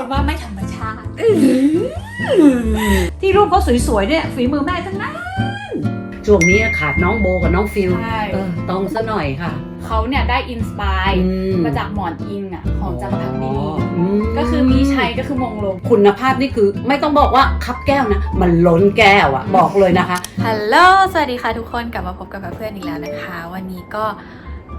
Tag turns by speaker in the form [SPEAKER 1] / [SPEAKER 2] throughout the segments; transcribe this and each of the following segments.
[SPEAKER 1] คนว่าไม่ธรรมชาติ ที่รูปเขาสวยๆเนี่ยฝีมือแม่ทั้งนั้น
[SPEAKER 2] ช่วงนี้ขาดน้องโบกับน้องฟิล
[SPEAKER 3] ใช่
[SPEAKER 2] เออต้องซะหน่อยค่ะ
[SPEAKER 3] เขาเนี่ยได้อินสปาย
[SPEAKER 2] อื
[SPEAKER 3] มาจากหมอนอิงอะของจังพักดี
[SPEAKER 2] อืม
[SPEAKER 3] ก็คือมีชัยก็คือมงลง
[SPEAKER 2] คุณภาพนี่คือไม่ต้องบอกว่าคับแก้วนะ มันล้นแก้วอะบอกเลยนะคะ
[SPEAKER 4] ฮัลโหล สวัสดีค่ะทุกคนกลับมาพบกับเพื่อนๆอีกแล้วนะคะ วันนี้ก็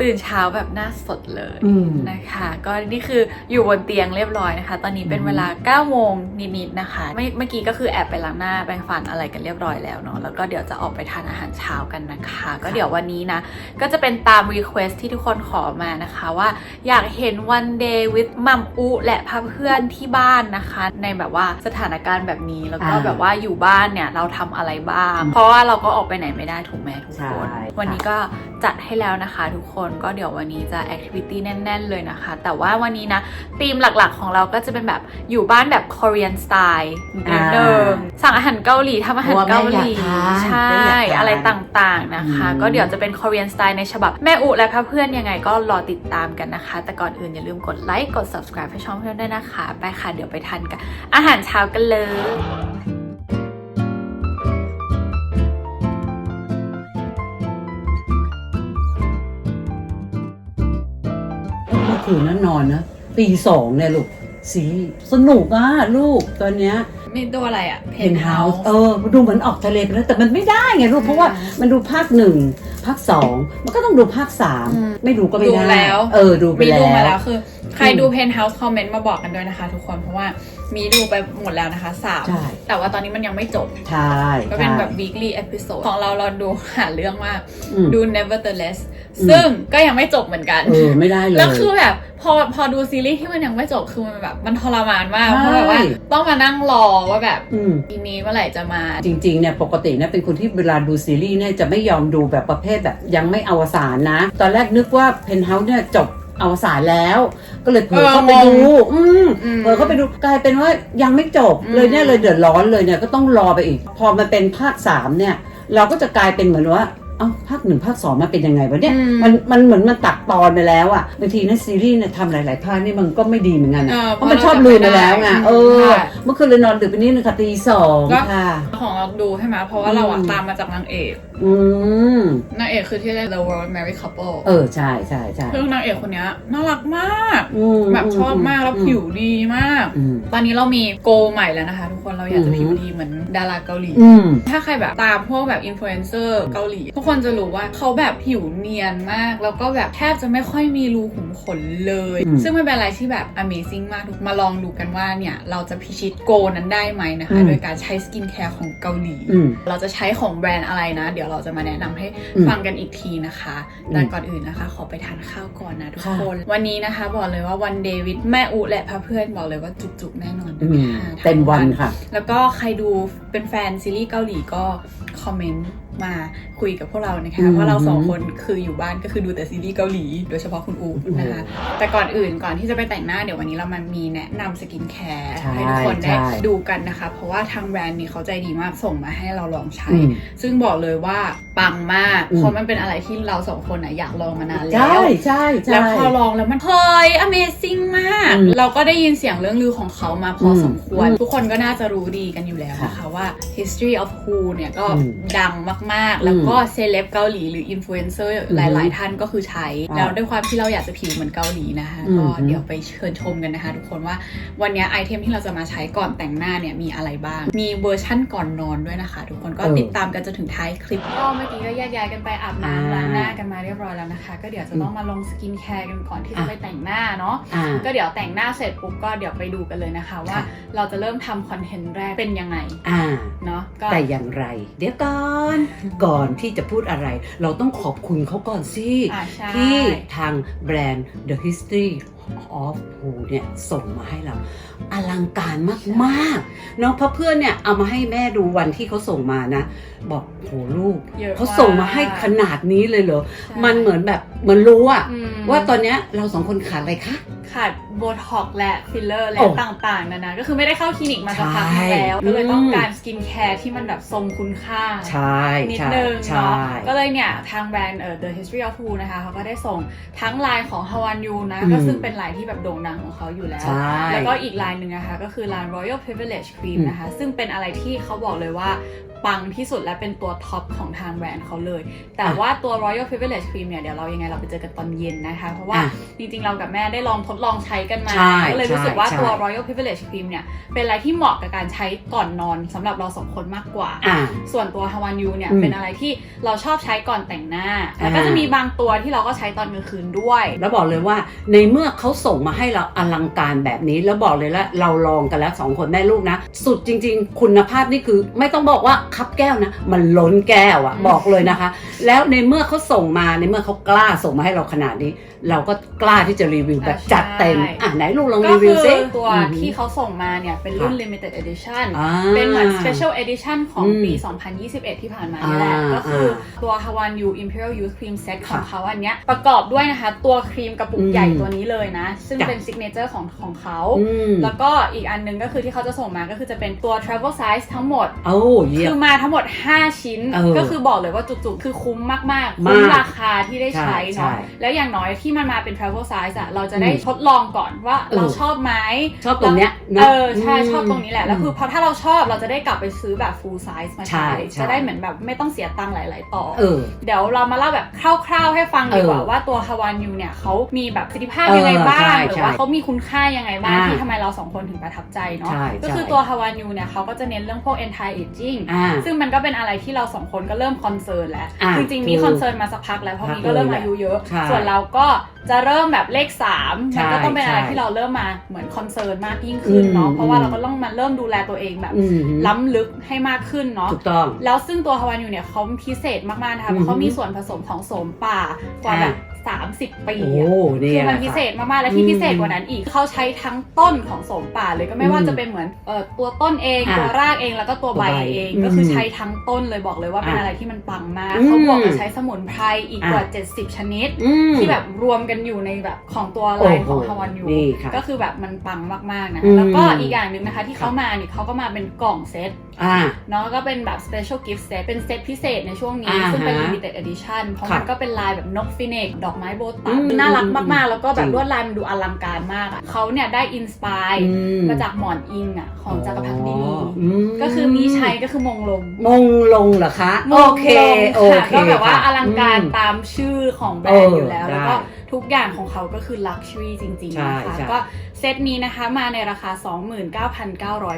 [SPEAKER 4] ตื่นเช้าแบบหน้าสดเลย
[SPEAKER 2] อืม
[SPEAKER 4] นะคะ ก็นี่คืออยู่บนเตียงเรียบร้อยนะคะ ตอนนี้เป็นเวลา9โมงนิดๆนะคะไม่เมื่อกี้ก็คือแอบไปล้างหน้าแปรงฟันอะไรกันเรียบร้อยแล้วเนาะแล้วก็เดี๋ยวจะออกไปทานอาหารเช้ากันนะคะ ก็เดี๋ยววันนี้นะ ก็จะเป็นตามรีเควสที่ทุกคนขอมานะคะว่าอยากเห็น one day with มัมอุและพาเพื่อนที่บ้านนะคะ ในแบบว่าสถานการณ์แบบนี้แล้วก็
[SPEAKER 2] อ่า
[SPEAKER 4] แบบว่าอยู่บ้านเนี่ยเราทำอะไรบ้าง เพราะว่าเราก็ออกไปไหนไม่ได้ถูกไหมทุกคน
[SPEAKER 2] ใช่
[SPEAKER 4] วันนี้ก็จัดให้แล้วนะคะทุกคนก็เดี๋ยววันนี้จะแอคทิวิตี้แน่น ๆ เลยนะคะ แต่ว่าวันนี้นะธีมหลักๆ ของเราก็จะเป็นแบบอยู่บ้านแบบ Korean style นิดนึงสั่งอาหารเกาหลีทำอาหารเกาหลี
[SPEAKER 2] เพราะว่าแม่อยากทาน
[SPEAKER 4] ใช่
[SPEAKER 2] แม่อยากทาน
[SPEAKER 4] อะไรต่างๆนะคะ
[SPEAKER 2] อืม
[SPEAKER 4] ก็เดี๋ยวจะเป็น Korean style ในฉบับแม่อุและเพื่อนๆยังไงก็รอติดตามกันนะคะ แต่ก่อนอื่นอย่าลืมกดไลค์กด subscribe ให้ช่องเพื่อนด้วยนะคะ ไปค่ะเดี๋ยวไปทันกันอาหารเช้ากันเลย
[SPEAKER 2] คืนนั้นนอนนะตีสองเนี่ยลูกซีรีส์สนุกอะลูกตอนเนี้ย
[SPEAKER 3] มีตัวอะไรอะ
[SPEAKER 2] เพนท์เฮาส์เออดูเหมือนออกทะเลไปแล้วแต่มันไม่ได้ไงลูกเพราะว่ามันดูภาคหนึ่งภาคสองมันก็ต้องดูภาคสาม
[SPEAKER 3] อืม
[SPEAKER 2] ไม่ดูก็ไม่
[SPEAKER 3] ดู
[SPEAKER 2] ได้
[SPEAKER 3] แล้ว
[SPEAKER 2] เออดูไป
[SPEAKER 3] มี
[SPEAKER 2] แล้
[SPEAKER 3] ดูมาแล้ว
[SPEAKER 2] ว
[SPEAKER 3] คือ ใคร
[SPEAKER 2] อืม
[SPEAKER 3] ดูเพนท์เฮาส์คอมเมนต์มาบอกกันด้วยนะคะทุกคนเพราะว่ามีดูไปหมดแล้วนะคะสาม
[SPEAKER 2] ใช่
[SPEAKER 3] แต่ว่าตอนนี้มันยังไม่จบ
[SPEAKER 2] ใช่
[SPEAKER 3] ก็เป็น
[SPEAKER 2] ใช่
[SPEAKER 3] แบบ weekly episode ของเราเราดูหาเรื่องมาก
[SPEAKER 2] อืม
[SPEAKER 3] ดู nevertheless
[SPEAKER 2] อืม
[SPEAKER 3] ซึ่งก็ยังไม่จบเหมือนกัน
[SPEAKER 2] เออไม่ได้เลย
[SPEAKER 3] แล้วคือแบบพอพอดูซีรีส์ที่มันยังไม่จบคือมันแบบมันทรมานมาก
[SPEAKER 2] ใช่
[SPEAKER 3] เพราะแบบว่าต้องมานั่งรอว่าแบบ
[SPEAKER 2] อืม
[SPEAKER 3] ทีนี้เมื่อไหร่จะมา
[SPEAKER 2] จริงๆเนี่ยปกติเนี่ยเป็นคนที่เวลาดูซีรีส์เนี่ยจะไม่ยอมดูแบบประเภทแบบยังไม่อวสานนะ ตอนแรกนึกว่าเพนท์เฮาส์เนี่ยจบ อวสานแล้ว ก็เลยเผลอเข้าไป
[SPEAKER 3] เออ
[SPEAKER 2] ดู
[SPEAKER 3] งง
[SPEAKER 2] อืม
[SPEAKER 3] อืม
[SPEAKER 2] เผลอเข้าไปดูกลายเป็นว่ายังไม่จบ
[SPEAKER 3] อืม
[SPEAKER 2] เลยเนี่ยเลยเดือดร้อนเลยเนี่ยก็ต้องรอไปอีก พอมันเป็นภาคสามเนี่ย เราก็จะกลายเป็นเหมือนว่า เอ้าภาคหนึ่งภาคสองมันเป็นยังไงวะเนี่ย
[SPEAKER 3] อืม
[SPEAKER 2] มันมันเหมือนมันตัดตอนไปแล้วอะบางทีในซีรีส์เนี่ยทำหลาย ๆ ภาคนี่มันก็ไม่ดีเหมือนกันอะ
[SPEAKER 3] เออ
[SPEAKER 2] เพราะมันชอบลืมไปแล้วไงเออ
[SPEAKER 3] ค่ะ
[SPEAKER 2] เมื่อคืนเลยนอนดึกไปนิดนึงค่ะตีสอง
[SPEAKER 3] แล้ว
[SPEAKER 2] ค่ะ
[SPEAKER 3] ของเราดูใช่ไหมเพราะว่าเราอะ
[SPEAKER 2] อืม
[SPEAKER 3] ตามมาจากนางเอก
[SPEAKER 2] อืม
[SPEAKER 3] นางเอกคือที่เรียก The World Married Couple
[SPEAKER 2] เออใช่ใช่ใช่
[SPEAKER 3] คือนางเอกคนเนี้ยน่ารักมาก
[SPEAKER 2] อืม
[SPEAKER 3] แบบชอบมากแล้วผิวดีมาก
[SPEAKER 2] อืม
[SPEAKER 3] ตอนนี้เรามีโกใหม่แล้วนะคะทุกคนเราอยากจะ
[SPEAKER 2] อืม
[SPEAKER 3] ผิวดีเหมือนดาราเกาหลี
[SPEAKER 2] อืม
[SPEAKER 3] ถ้าใครแบบตามพวกแบบอินฟลูเอนเซอร์เกาหลี ทุกคนจะรู้ว่าเขาแบบผิวเนียนมาก แล้วก็แบบแทบจะไม่ค่อยมีรูขุมขนเลย
[SPEAKER 2] อืม
[SPEAKER 3] ซึ่งมันเป็นอะไรที่แบบ Amazing มากทุกมาลองดูกันว่าเนี่ย เราจะพิชิตโกนั้นได้ไหมนะคะ โดยการใช้สกินแคร์ของเกาหลี
[SPEAKER 2] อืม
[SPEAKER 3] เราจะใช้ของแบรนด์อะไรนะ เดี๋ยวเราจะมาแนะนำให้
[SPEAKER 2] อืม
[SPEAKER 3] ฟังกันอีกทีนะคะแต่ก่อนอื่นนะคะ ขอไปทานข้าวก่อนนะทุก
[SPEAKER 2] ค่ะ
[SPEAKER 3] คนวันนี้นะคะบอกเลยว่าวันเดวิดแม่อุและพาเพื่อนบอกเลยว่าจุกๆแน่นอน
[SPEAKER 2] อืม
[SPEAKER 3] ค่ะ
[SPEAKER 2] เต็มวันค่ะ
[SPEAKER 3] แล้วก็ใครดูเป็นแฟนซีรีส์เกาหลีก็คอมเมนต์มาคุยกับพวกเรานะคะ
[SPEAKER 2] อืม
[SPEAKER 3] เพราะเราสองคนคืออยู่บ้านก็คือดูแต่ซีรีส์เกาหลี โดยเฉพาะคุณอูนะคะ แต่ก่อนอื่นก่อนที่จะไปแต่งหน้าเดี๋ยววันนี้เรามันมีแนะนำสกินแคร์
[SPEAKER 2] ใช่
[SPEAKER 3] ให้ทุกคนได้
[SPEAKER 2] ใช่
[SPEAKER 3] ดูกันนะคะ เพราะว่าทางแบรนด์นี้เขาใจดีมากส่งมาให้เราลองใช้
[SPEAKER 2] อืม
[SPEAKER 3] ซึ่งบอกเลยว่าปังมาก
[SPEAKER 2] อืม
[SPEAKER 3] เพราะมันเป็นอะไรที่เราสองคนนะอยากลองมานานแล้
[SPEAKER 2] ใช่
[SPEAKER 3] ว
[SPEAKER 2] ใช่ใช่
[SPEAKER 3] แล้วพอลองแล้วมันเฮ้ย Amazing มาก
[SPEAKER 2] อืม
[SPEAKER 3] เราก็ได้ยินเสียงเรื่องลือของเขามาพออ
[SPEAKER 2] ม
[SPEAKER 3] สมควร
[SPEAKER 2] อืม
[SPEAKER 3] ทุกคนก็น่าจะรู้ดีกันอยู่แล้วนะคะว่า history of who เนี่ยก็
[SPEAKER 2] อืม
[SPEAKER 3] ดังมากๆแล้วก็เซเลบเกาหลีหรืออินฟลูเอนเซอร์หลาย ๆ ท่านก็คือใช้
[SPEAKER 2] อ่า
[SPEAKER 3] แล้วด้วยความที่เราอยากจะผิวเหมือนเกาหลีนะคะ
[SPEAKER 2] อืม
[SPEAKER 3] ก็เดี๋ยวไปเชิญชมกันนะคะ ทุกคนว่าวันนี้ไอเทมที่เราจะมาใช้ก่อนแต่งหน้าเนี่ยมีอะไรบ้าง มีเวอร์ชั่นก่อนนอนด้วยนะคะ ทุกคนก็
[SPEAKER 2] เออ
[SPEAKER 3] ติดตามกันจนถึงท้ายคลิปก็เมื่อกี้ก็แยกย้ายกันไปอาบน้ำล้างหน้ากันมาเรียบร้อยแล้วนะคะ ก็เดี๋ยวจะต้องมาลงสกินแคร์กันก่อนที่จะไปแต่งหน้าเนาะ
[SPEAKER 2] อ่า
[SPEAKER 3] ก็เดี๋ยวแต่งหน้าเสร็จปุ๊บก็เดี๋ยวไปดูกันเลยนะคะ ว่า
[SPEAKER 2] ค่ะ
[SPEAKER 3] เราจะเริ่มทำคอนเทนต์แรกเป็นยังไง
[SPEAKER 2] อ่า
[SPEAKER 3] เนาะก็
[SPEAKER 2] แต่อย่างไร เดี๋ยวก่อนก่อนที่จะพูดอะไร เราต้องขอบคุณเขาก่อนสิ
[SPEAKER 3] อ่าใช่
[SPEAKER 2] ที่ทางแบรนด์ The History of Who เนี่ยส่งมาให้เรา อลังการมากๆเนาะเพราะเพื่อนเนี่ยเอามาให้แม่ดูวันที่เขาส่งมานะ บอกโหลูก
[SPEAKER 3] เยอะ
[SPEAKER 2] เขาส่งมาให้ขนาดนี้เลยเหรอ
[SPEAKER 3] ใช่
[SPEAKER 2] มันเหมือนแบบเหมือนรู้อะ
[SPEAKER 3] อืม
[SPEAKER 2] ว่าตอนเนี้ยเราสองคนขาดอะไรคะ
[SPEAKER 3] ขาดโบท็อกซ์และฟิลเลอร์และ
[SPEAKER 2] โอ้
[SPEAKER 3] ต่างๆนานาก็คือไม่ได้เข้าคลินิกมาสักพัก
[SPEAKER 2] ใช่
[SPEAKER 3] แล้ว ก็เลยต้อง
[SPEAKER 2] อืม
[SPEAKER 3] การสกินแคร์ที่มันแบบทรงคุณค่า
[SPEAKER 2] ใช่
[SPEAKER 3] นิด
[SPEAKER 2] ใช่
[SPEAKER 3] นึง
[SPEAKER 2] ใช่
[SPEAKER 3] เนาะก็เลยเนี่ย ทางแบรนด์เอ่อ The History of Who นะคะเขาก็ได้ส่งทั้งไลน์ของ Hawan Yu นะ
[SPEAKER 2] อืม
[SPEAKER 3] ก็ซึ่งเป็นเป็นลายที่แบบโด่งดังของเขาอยู่แล้ว
[SPEAKER 2] ใช่
[SPEAKER 3] แล้วก็อีกลายหนึ่งนะคะก็คือลาย Royal Privilege Cream
[SPEAKER 2] อืม
[SPEAKER 3] นะคะ ซึ่งเป็นอะไรที่เขาบอกเลยว่าปังที่สุดและเป็นตัวท็อปของทางแบรนด์เขาเลย แต่ว่าตัว Royal Privilege Cream เนี่ยเดี๋ยวเรายังไงเราไปเจอกันตอนเย็นนะคะ เพราะว่า
[SPEAKER 2] อะ
[SPEAKER 3] จริงๆเรากับแม่ได้ลองทดลองใช้กันมา
[SPEAKER 2] ใช่
[SPEAKER 3] ก็เลยรู้สึกว่า
[SPEAKER 2] ใช่
[SPEAKER 3] ตัว
[SPEAKER 2] ใช่
[SPEAKER 3] Royal Privilege Cream เนี่ยเป็นอะไรที่เหมาะกับการใช้ก่อนนอนสำหรับเราสองคนมากกว่า
[SPEAKER 2] อ่า
[SPEAKER 3] ส่วนตัวฮาวานยูเนี่ย
[SPEAKER 2] อืม
[SPEAKER 3] เป็นอะไรที่เราชอบใช้ก่อนแต่งหน้า แล้วก็จะมีบางตัวที่เราก็ใช้ตอนกลางคืนด้วย
[SPEAKER 2] แล้วบอกเลยว่าในเมื่อเขาส่งมาให้เราอลังการแบบนี้ แล้วบอกเลยละเราลองกันแล้วสองคนแม่ลูกนะ สุดจริง ๆ คุณภาพนี่คือไม่ต้องบอกว่าคับแก้วนะ มันล้นแก้วอะ
[SPEAKER 3] อืม
[SPEAKER 2] บอกเลยนะคะ แล้วในเมื่อเขาส่งมาในเมื่อเขากล้าส่งมาให้เราขนาดนี้ เราก็กล้าที่จะรีวิวแบบจัดเต็มอะไหนลูกลอง
[SPEAKER 3] ก็
[SPEAKER 2] รีวิ
[SPEAKER 3] คื
[SPEAKER 2] ว
[SPEAKER 3] อ
[SPEAKER 2] ซิ
[SPEAKER 3] ตัว
[SPEAKER 2] อืม
[SPEAKER 3] ที่เขาส่งมาเนี่ยเป็นรุ่น
[SPEAKER 2] ค่ะ
[SPEAKER 3] limited edition
[SPEAKER 2] อ่า
[SPEAKER 3] เป็นเหมือน special edition ของ
[SPEAKER 2] อืม
[SPEAKER 3] ปี 2021 ที่ผ่านมานี่แหละ
[SPEAKER 2] อ่า
[SPEAKER 3] ก็คืออาตัว Hawan Yu Imperial Youth Cream Set ของเขาอันเนี้ยประกอบด้วยนะคะ ตัวครีมกระปุก
[SPEAKER 2] อืม
[SPEAKER 3] ใหญ่ตัวนี้เลยนะ ซึ่ง
[SPEAKER 2] จ้ะ
[SPEAKER 3] เป็น signature ของของเขา
[SPEAKER 2] อืม
[SPEAKER 3] แล้วก็อีกอันหนึงก็คือที่เขาจะส่งมาก็คือจะเป็นตัว travel size ทั้งหมด
[SPEAKER 2] โอ้เยี่ย
[SPEAKER 3] คื
[SPEAKER 2] ม
[SPEAKER 3] อมาทั้งหมด 5 ชิ้น
[SPEAKER 2] เออ
[SPEAKER 3] ก็คือบอกเลยว่าจุกๆ คือคุ้มมากๆ
[SPEAKER 2] มาก
[SPEAKER 3] คุ้มราคาที่ได้ใช้
[SPEAKER 2] ใช่
[SPEAKER 3] เนาะ
[SPEAKER 2] ใช่
[SPEAKER 3] แล้วอย่างน้อยที่มันมาเป็น travel size อะเราจะได้
[SPEAKER 2] อืม
[SPEAKER 3] ทดลองก่อนว่า
[SPEAKER 2] เออ
[SPEAKER 3] เราชอบไหม
[SPEAKER 2] ชอบตรงเนี้ยนะ
[SPEAKER 3] เออใช่
[SPEAKER 2] ม
[SPEAKER 3] ชอบตรงนี้แหละแล้วคือพอถ้าเราชอบเราจะได้กลับไปซื้อแบบ full size มา
[SPEAKER 2] ใช่
[SPEAKER 3] ใช้
[SPEAKER 2] ใช่
[SPEAKER 3] จะได้เหมือนแบบไม่ต้องเสียตังค์หลาย ๆ ต่อ
[SPEAKER 2] เออ
[SPEAKER 3] เดี๋ยวเรามาเล่าแบบคร่าว ๆ ให้ฟังดีกว่า
[SPEAKER 2] เออ
[SPEAKER 3] ว่าตัวฮาวานยูเนี่ยเขามีแบบประสิทธิภาพ
[SPEAKER 2] เออ
[SPEAKER 3] ยังไงบ้า
[SPEAKER 2] ใช่
[SPEAKER 3] งหรือว่า
[SPEAKER 2] ใช่
[SPEAKER 3] เขามีคุณค่ายังไงบ้าง
[SPEAKER 2] อ่า
[SPEAKER 3] ที่ทำไมเราสองคนถึงประทับใจเนาะ
[SPEAKER 2] ใช่
[SPEAKER 3] ก็คือ
[SPEAKER 2] ใช่
[SPEAKER 3] ตัวฮาวานยูเนี่ยเขาก็จะเน้นเรื่องพวก anti aging
[SPEAKER 2] อ่า
[SPEAKER 3] ซึ่งมันก็เป็นอะไรที่เราสองคนก็เริ่มคอนเซิร์นแล้ว
[SPEAKER 2] อะ
[SPEAKER 3] จริงๆมี
[SPEAKER 2] ถูก
[SPEAKER 3] คอนเซิร์นมาสักพักแล้วเพราะ
[SPEAKER 2] พัก
[SPEAKER 3] มีก็เริ่ม
[SPEAKER 2] เลยแหละ
[SPEAKER 3] อายุเยอะ
[SPEAKER 2] ใช่
[SPEAKER 3] ส่วนเราก็จะเริ่มแบบเลข3าม
[SPEAKER 2] ใช่
[SPEAKER 3] มันก็ต้องเป็นอะไร
[SPEAKER 2] ใช่
[SPEAKER 3] ที่เราเริ่มมาเหมือนคอนเซิร์นมากยิ่งขึ้นเนาะ
[SPEAKER 2] อืม
[SPEAKER 3] เพราะว่าเราก็ต้องมาเริ่มดูแลตัวเองแบบ
[SPEAKER 2] อืม
[SPEAKER 3] ล้ำลึกให้มากขึ้นเนาะ
[SPEAKER 2] ถูกต้อง
[SPEAKER 3] แล้วซึ่งตัวฮาวานยูเนี่ยเขาพิเศษมากๆนะคะเพราะเขามีส่วนผสมของโสมป่ากว่าแบบ 30 ปี
[SPEAKER 2] โอ้
[SPEAKER 3] อะ
[SPEAKER 2] นี่
[SPEAKER 3] คือมัน
[SPEAKER 2] แหละ
[SPEAKER 3] พิ
[SPEAKER 2] ค่ะ
[SPEAKER 3] เศษมาก ๆ และที่พิเศษกว่านั้นอีกเขาใช้ทั้งต้นของโสมป่าเลยก็ไม่ว่า
[SPEAKER 2] อืม
[SPEAKER 3] จะเป็นเหมือนเอ่อตัวต้นเอง
[SPEAKER 2] อะ
[SPEAKER 3] ตัวรากเองแล้วก็ตัวใบ
[SPEAKER 2] ตัวใบ
[SPEAKER 3] เอง
[SPEAKER 2] อืม
[SPEAKER 3] ก็คือใช้ทั้งต้นเลยบอกเลยว่าเป็น
[SPEAKER 2] อะ
[SPEAKER 3] อะไรที่มันปังมาก
[SPEAKER 2] อืม
[SPEAKER 3] เขาบวกกับใช้สมุนไพรอีกกว่า
[SPEAKER 2] อะ
[SPEAKER 3] 70 ชนิด
[SPEAKER 2] อืม
[SPEAKER 3] ที่แบบรวมกันอยู่ในแบบของตัวไลน์ของ
[SPEAKER 2] โอ้โห
[SPEAKER 3] ฮาวานยู
[SPEAKER 2] นี่ค่ะ
[SPEAKER 3] ก็คือแบบมันปังมาก ๆ นะ
[SPEAKER 2] อืม
[SPEAKER 3] แล้วก็อีกอย่างหนึ่งนะคะที่เขามาเนี่ยเขาก็มาเป็นกล่องเซต
[SPEAKER 2] อ่า
[SPEAKER 3] เนาะก็เป็นแบบ special gift set เป็นเซตพิเศษในช่วงนี้
[SPEAKER 2] อ่าฮะ
[SPEAKER 3] ซึ่งเป็น limited edition เพราะ
[SPEAKER 2] ค่ะ
[SPEAKER 3] มันก็เป็นลายแบบนกฟินิกซ์ดอกไม้โบตั
[SPEAKER 2] อื
[SPEAKER 3] น
[SPEAKER 2] ม
[SPEAKER 3] น่ารักมากๆ แล้วก็แบ
[SPEAKER 2] จ
[SPEAKER 3] บ
[SPEAKER 2] ริง
[SPEAKER 3] ลวดลายมันดูอลังการมากอะเขาเนี่ยได้อินสปาย
[SPEAKER 2] อืม
[SPEAKER 3] มาจากหมอนอิงอะของจักรพรรดินี
[SPEAKER 2] อืม
[SPEAKER 3] ก็คือมีชัยก็คือมงลง
[SPEAKER 2] มงลงเหรอคะ
[SPEAKER 3] ม
[SPEAKER 2] โองเค
[SPEAKER 3] ลง
[SPEAKER 2] โอ
[SPEAKER 3] ค่ะ
[SPEAKER 2] เค
[SPEAKER 3] ก็แบบว่า
[SPEAKER 2] ค่ะ
[SPEAKER 3] อลังการ
[SPEAKER 2] อืม
[SPEAKER 3] ตามชื่อของแบรนด์อยู่แล้ว
[SPEAKER 2] เออ
[SPEAKER 3] แล้วก็
[SPEAKER 2] ได้
[SPEAKER 3] ทุกอย่างของเขาก็คือ luxury จริง
[SPEAKER 2] ใช่
[SPEAKER 3] ๆนะคะ
[SPEAKER 2] ใช่
[SPEAKER 3] ก็เซตนี้นะคะมาในราคา